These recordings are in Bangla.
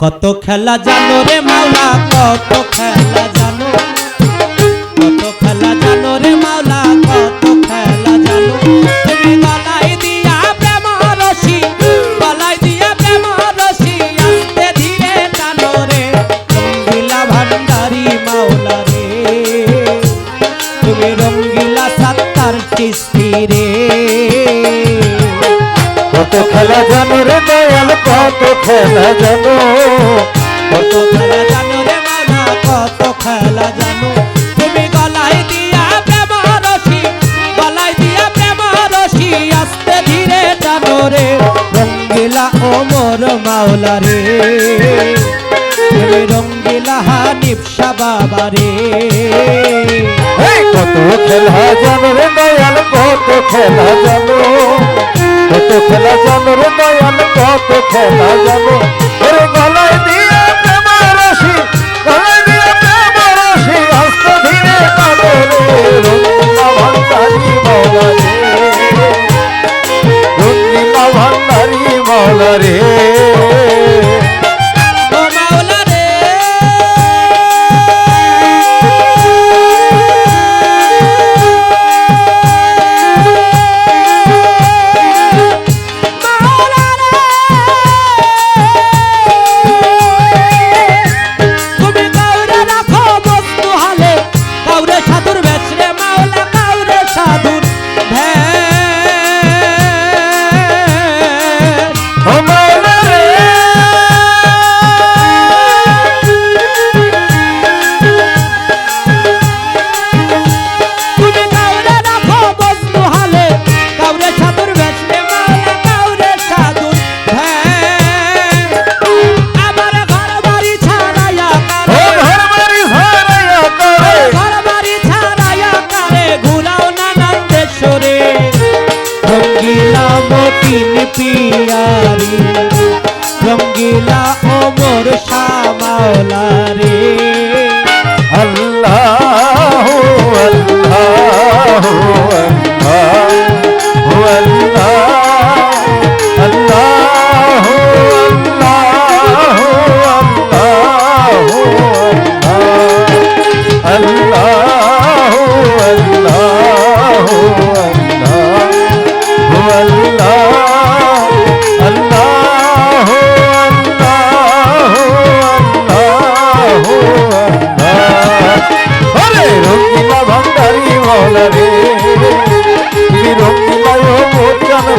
কত খেলা জানো রে মালা কত খেলা কত খেলা জানো? কত খেলা জানো রে মানা কত খেলা জানো? তুমি গলায় দিয়া প্রেম রসি গলায় দিয়া প্রেম রসি আস্তে ধীরে জানো রে, রঙ্গিলা ও মোর মাওলা রে। তুমি রঙ্গিলা হানিফ বাবা রে। কত খেলা জানো রে দয়াল, কত খেলা জানো? কত খেলা জানো রে দয়াল কত খেলা যাব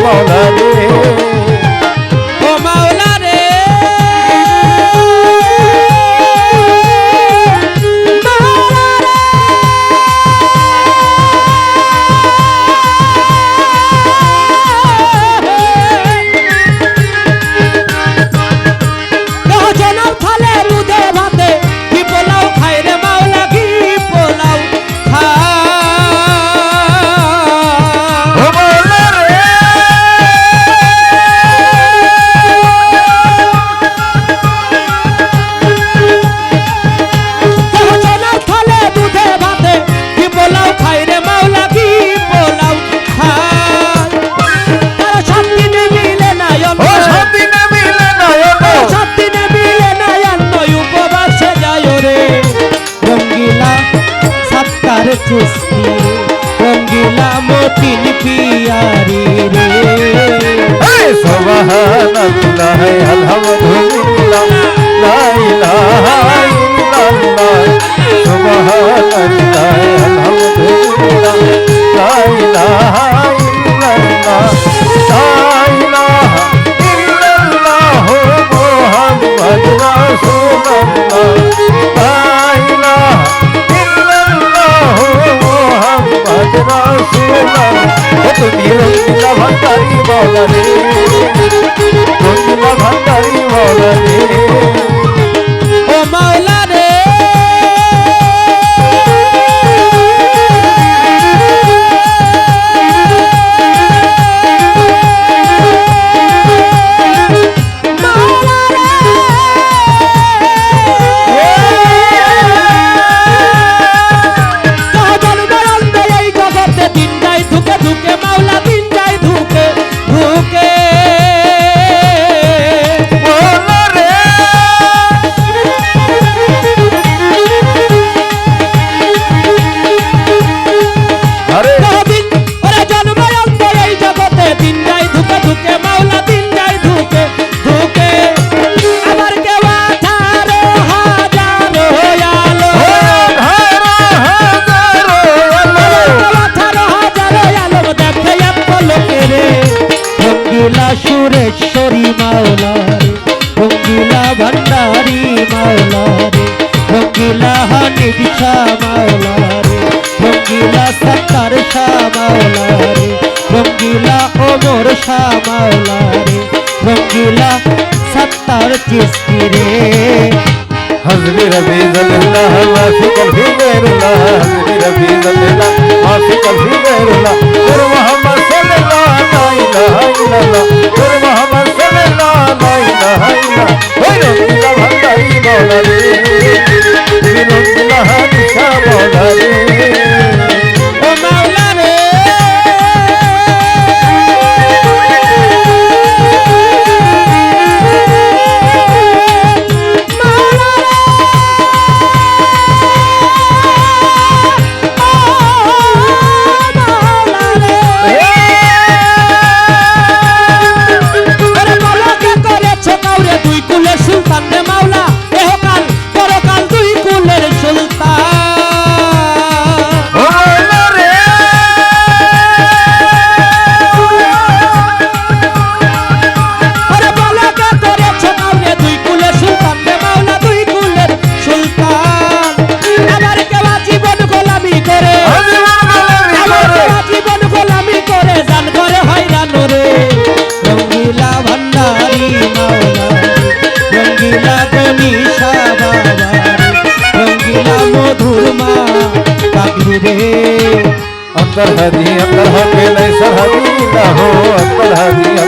বলারে তিন পিয়ারি রে। সুবহান আল্লাহ, আলহামদুলিল্লাহ লা ইলাহা ইল্লাল্লাহ। সুবহান আল্লাহ, আলহামদুলিল্লাহ লা ইলাহা ইল্লাল্লাহ। লা ইলাহা ইল্লাল্লাহ, মুহাম্মাদ রাসূলুল্লাহ। আমার তুমি রঙিলা ভান্ডারি বলা রে মাওলা রে রঙ্গিলা সত্তার চিস্তি রে হজবি রবি জল্লাহ মাফি কলফি বেরুলা হজবি রবি জল্লাহ মাফি কলফি বেরুলা الهدي له أكبر الهدي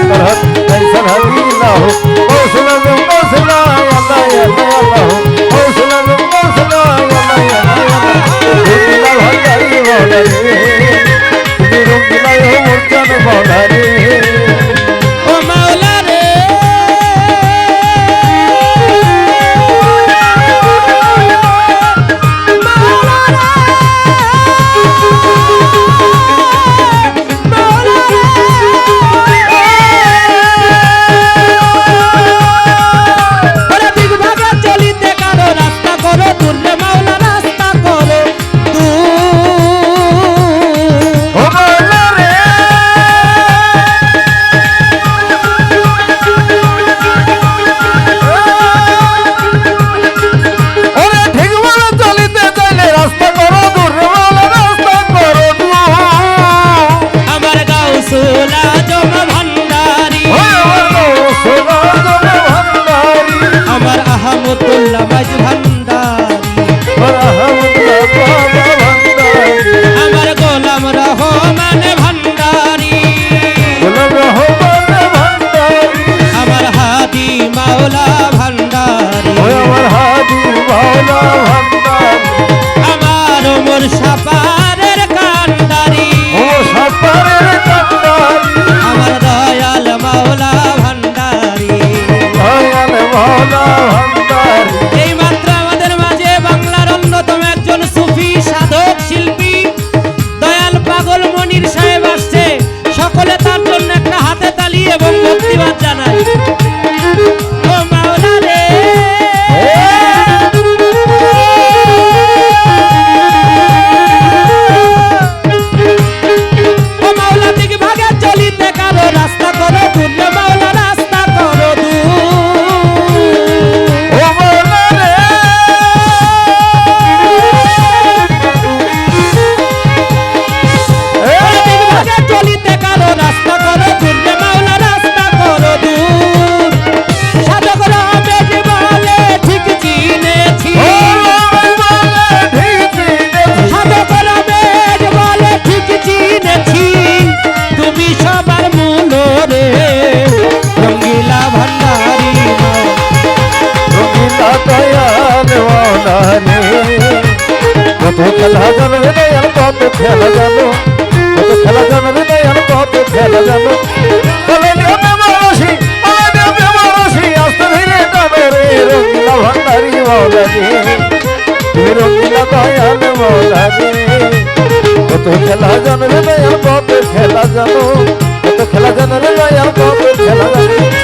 খেলা জানো রে দয়াল কত খেলা জানো কত খেলা জানো। রে দয়াল কত খেলা জানো ভণ্ডারী মৌলানি তুমি রঙিলা দয়াল মৌলানি কত খেলা জানো রে দয়াল কত খেলা জানো। কত খেলা জানো রে দয়াল কত খেলা জানো।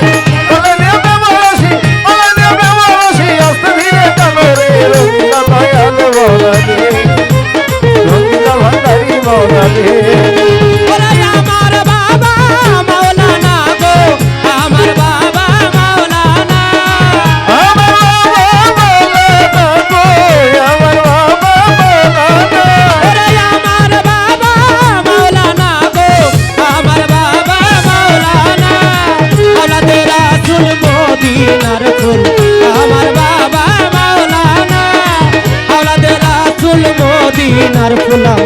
মদিনার ফুল আমার বাবা মাওলানা আওলাদের রাসুল মদিনার ফুলা।